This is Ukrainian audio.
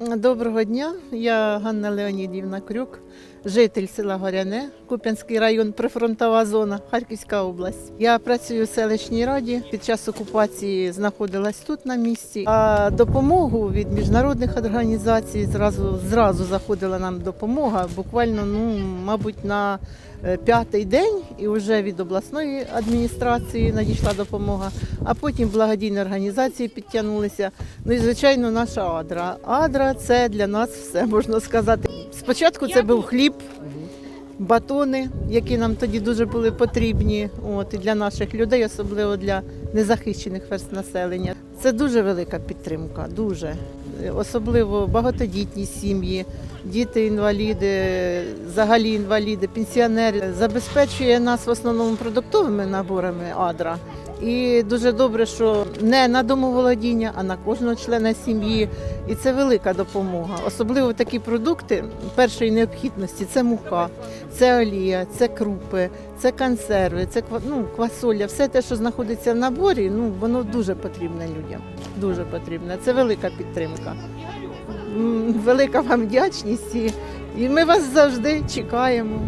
Доброго дня, я Ганна Леонідівна Крюк, житель села Горяне, Куп'янський район, прифронтова зона, Харківська область. Я працюю в селищній раді. Під час окупації знаходилась тут на місці. А допомогу від міжнародних організацій зразу зразу заходила нам допомога. Буквально, ну мабуть, на е, п'ятий день, і вже від обласної адміністрації надійшла допомога. А потім благодійні організації підтягнулися. Ну і звичайно, наша адра. Адра це для нас все можна сказати. Спочатку це був хліб, батони, які нам тоді дуже були потрібні. От і для наших людей, особливо для незахищених верст населення. Це дуже велика підтримка, дуже особливо багатодітні сім'ї, діти-інваліди, взагалі інваліди, пенсіонери забезпечує нас в основному продуктовими наборами адра. І дуже добре, що не на домоволодіння, а на кожного члена сім'ї. І це велика допомога. Особливо такі продукти першої необхідності це мука, це олія, це крупи, це консерви, це ну, квасоля. Все те, що знаходиться в наборі, ну воно дуже потрібне людям. Дуже потрібне. Це велика підтримка. Велика вам вдячність і ми вас завжди чекаємо.